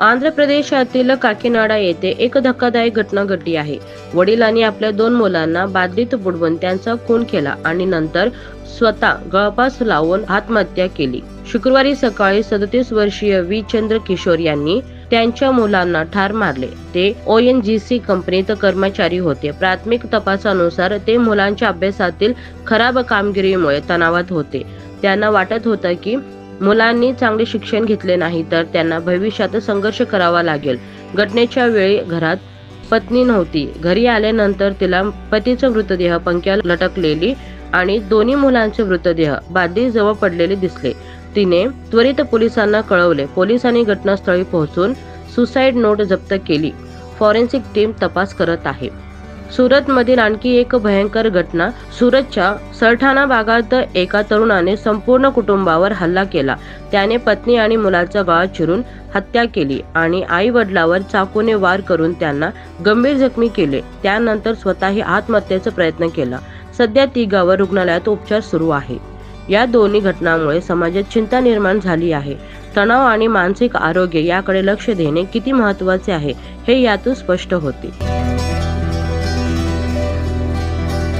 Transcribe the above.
आंध्र प्रदेशातील काकीनाडा येथे एक धक्कादायक घटना घडली आहे. वडिलांनी आपल्या दोन मुलांना बादलीत बुडवून त्यांचा खून केला आणि नंतर स्वतः गळपास लावून आत्महत्या केली. शुक्रवारी सकाळी सदतीस वर्षीय व्ही. चंद्र किशोर यांनी त्यांच्या मुलांना ठार मारले. ते ओ एन जी सी कंपनीत कर्मचारी होते. प्राथमिक तपासानुसार ते मुलांच्या अभ्यासातील खराब कामगिरीमुळे तणावात होते. त्यांना वाटत होतं की मुलांनी चांगले शिक्षण घेतले नाही तर त्यांना भविष्यात संघर्ष करावा लागेल. घटनेच्या वेळी घरात पत्नी नव्हती. घरी आल्यानंतर तिला पतीचा मृतदेह पंख्या लटकलेली आणि दोन्ही मुलांचे मृतदेह बादली जवळ पडलेले दिसले. तिने त्वरित पोलिसांना कळवले. पोलिसांनी घटनास्थळी पोहोचून सुसाईड नोट जप्त केली. फॉरेन्सिक टीम तपास करत आहे. सुरतमधील आणखी एक भयंकर घटना. सुरतच्या सरठाणा भागात एका तरुणाने संपूर्ण कुटुंबावर हल्ला केला. त्याने पत्नी आणि मुलाचा गळा चिरून हत्या केली आणि आई वडिलावर चाकूने वार करून त्यांना गंभीर जखमी केले. त्यानंतर स्वतःही आत्महत्येचा प्रयत्न केला. सध्या तिघावर रुग्णालयात उपचार सुरू आहे. या दोन्ही घटनांमुळे समाजात चिंता निर्माण झाली आहे. तणाव आणि मानसिक आरोग्य याकडे लक्ष देणे किती महत्त्वाचे आहे हे यातून स्पष्ट होते.